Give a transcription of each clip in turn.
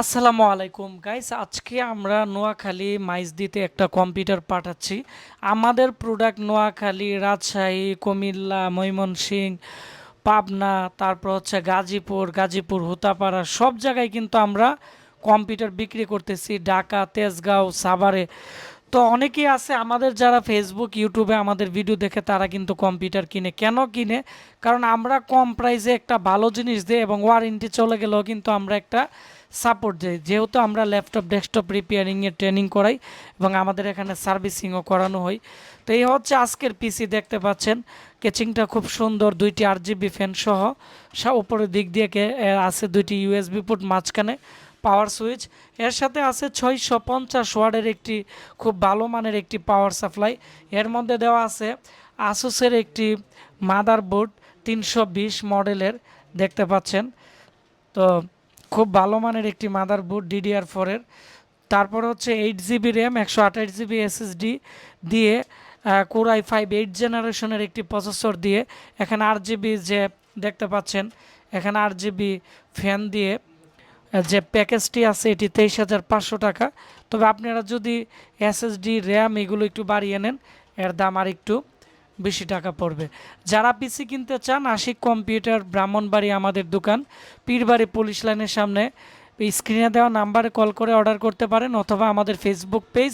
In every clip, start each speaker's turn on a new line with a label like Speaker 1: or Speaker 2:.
Speaker 1: আসসালামু আলাইকুম। গাইস আজকে আমরা নোয়াখালী মাইজদিতে একটা কম্পিউটার পাঠাচ্ছি। আমাদের প্রোডাক্ট নোয়াখালী, রাজশাহী, কুমিল্লা ময়মনসিংহ পাবনা, তারপর হচ্ছে গাজীপুর গাজীপুর, হুতাপাড়া, সব জায়গায় কিন্তু আমরা কম্পিউটার বিক্রি করতেছি। ঢাকা, তেজগাঁও, সাভারে। তো অনেকেই আছে, আমাদের যারা ফেসবুক ইউটিউবে আমাদের ভিডিও দেখে তারা কিন্তু কম্পিউটার কিনে। কেন কিনে? কারণ আমরা কম প্রাইসে একটা ভালো জিনিস দিই এবং ওয়ারেন্টি চলে গেলেও কিন্তু আমরা একটা সাপোর্ট দিই। যেহেতু আমরা ল্যাপটপ ডেস্কটপ রিপেয়ারিংয়ের ট্রেনিং করাই এবং আমাদের এখানে সার্ভিসিংও করানো হয়। তো এই হচ্ছে আজকের পিসি দেখতে পাচ্ছেন। কেচিংটা খুব সুন্দর, দুইটি আর জিবি ফ্যান সহ। সা- উপরের দিক দিয়ে আছে দুইটি ইউএসবি পোর্ট মাঝখানে। পাওয়ার সুইচ এর সাথে আছে ছয়শো পঞ্চাশ ওয়ার্ডের একটি খুব ভালো মানের একটি পাওয়ার সাপ্লাই এর মধ্যে দেওয়া আছে আসুসের একটি মাদারবোর্ড তিনশো বিশ মডেলের, দেখতে পাচ্ছেন। তো খুব ভালো মানের একটি মাদারবোর্ড ডিডিআর ফোরের তারপর হচ্ছে এইট জিবি র্যাম একশো আঠাশ জিবি এসএসডি দিয়ে কোরাই ফাইভ এইট জেনারেশনের একটি প্রসেসর দিয়ে, এখানে আট জিবি যে, দেখতে পাচ্ছেন, এখানে আট জিবি ফ্যান দিয়ে যে প্যাকেজটি আছে এটি তেইশ হাজার পাঁচশো টাকা। তবে আপনারা যদি এসএসডি র্যাম এগুলো একটু বাড়িয়ে নেন, এর দাম আর একটু বেশি টাকা পড়বে। যারা পিসি কিনতে চান, আশিক কম্পিউটার, ব্রাহ্মণবাড়ি আমাদের দোকান, পীরবাড়ি পুলিশ লাইনের সামনে। স্ক্রিনে দেওয়া নাম্বারে কল করে অর্ডার করতে পারেন, অথবা আমাদের ফেসবুক পেজ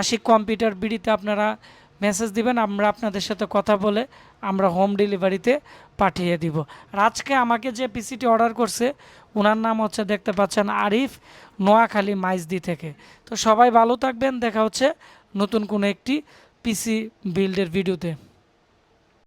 Speaker 1: আশিক কম্পিউটার বিডিতে আপনারা মেসেজ দিবেন, আমরা আপনাদের সাথে কথা বলে আমরা হোম ডেলিভারিতে পাঠিয়ে দিব। আর আজকে আমাকে যে পিসিটি অর্ডার করছে ওনার নাম হচ্ছে দেখতে পাচ্ছেন আরিফ নোয়াখালী মাইজদি থেকে। তো সবাই ভালো থাকবেন, দেখা হচ্ছে নতুন কোনো একটি পিসি বিল্ডের ভিডিওতে।